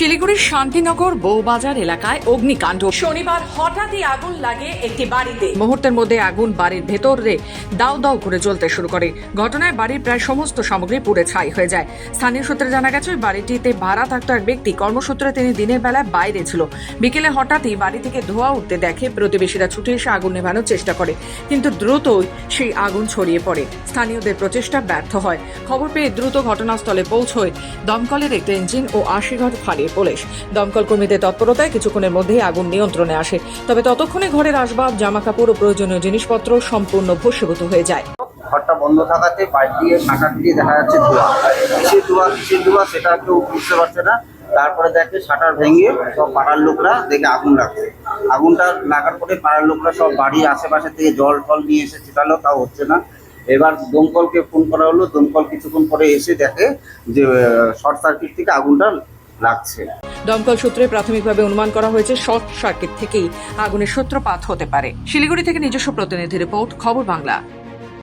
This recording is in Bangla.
শিলিগুড়ির শান্তিনগর বৌবাজার এলাকায় অগ্নিকাণ্ড। শনিবার হঠাৎই আগুন লাগে একটি বাড়িতে। মুহূর্তের মধ্যে আগুন বাড়ির ভেতরে দাউ দাউ করে জ্বলতে শুরু করে। ঘটনায় বাড়ির প্রায় সমস্ত সামগ্রী পুড়ে ছাই হয়ে যায়। স্থানীয় সূত্রে জানা গেছে ওই বাড়িটিতে ভাড়া থাকতো এক ব্যক্তি। কর্মসূত্রে তিনি দিনের বেলায় বাইরে ছিল। বিকেলে হঠাৎই বাড়ি থেকে ধোঁয়া উঠতে দেখে প্রতিবেশীরা ছুটে এসে আগুন নেভানোর চেষ্টা করে, কিন্তু দ্রুতই সেই আগুন ছড়িয়ে পড়ে। স্থানীয়দের প্রচেষ্টা ব্যর্থ হয়। খবর পেয়ে দ্রুত ঘটনাস্থলে পৌঁছয় দমকলের একটি ইঞ্জিন ও আশিঘর ফাঁড়ির পুলিশ। দমকল কর্মীদের তৎপরতায় কিছুক্ষণের মধ্যেই আগুন নিয়ন্ত্রণে আসে। তবে ততক্ষণে ঘরের আসবাব জামা কাপড় ও প্রয়োজনীয় জিনিসপত্র সম্পূর্ণ ভস্মীভূত হয়ে যায়। ঘরটা বন্ধ থাকাতে বাইরে দিয়ে, শাটার দিয়ে দেখা যাচ্ছে ধোঁয়া। কিসের ধোঁয়া কিসের ধোঁয়া সেটা কেউ বুঝতে পারছে না। তারপরে দেখে শাটার ভেঙে সব পাড়ার লোকরা দেখে আগুন লাগছে। আগুনটা লাগার পরে পাড়ার লোকরা সব বাড়ির আশেপাশে থেকে জল টল নিয়ে এসে ছিটালো, তাও হচ্ছে না। এবার দমকলকে ফোন করা হলো। দমকল কিছুক্ষণ পরে এসে দেখে যে শর্ট সার্কিট থেকে আগুনটা লাগছে। দমকল সূত্রে প্রাথমিকভাবে অনুমান করা হয়েছে, শর্ট সার্কিট থেকেই আগুনের সূত্রপাত হতে পারে। শিলিগুড়ি থেকে নিজস্ব প্রতিনিধি রিপোর্ট, খবর বাংলা।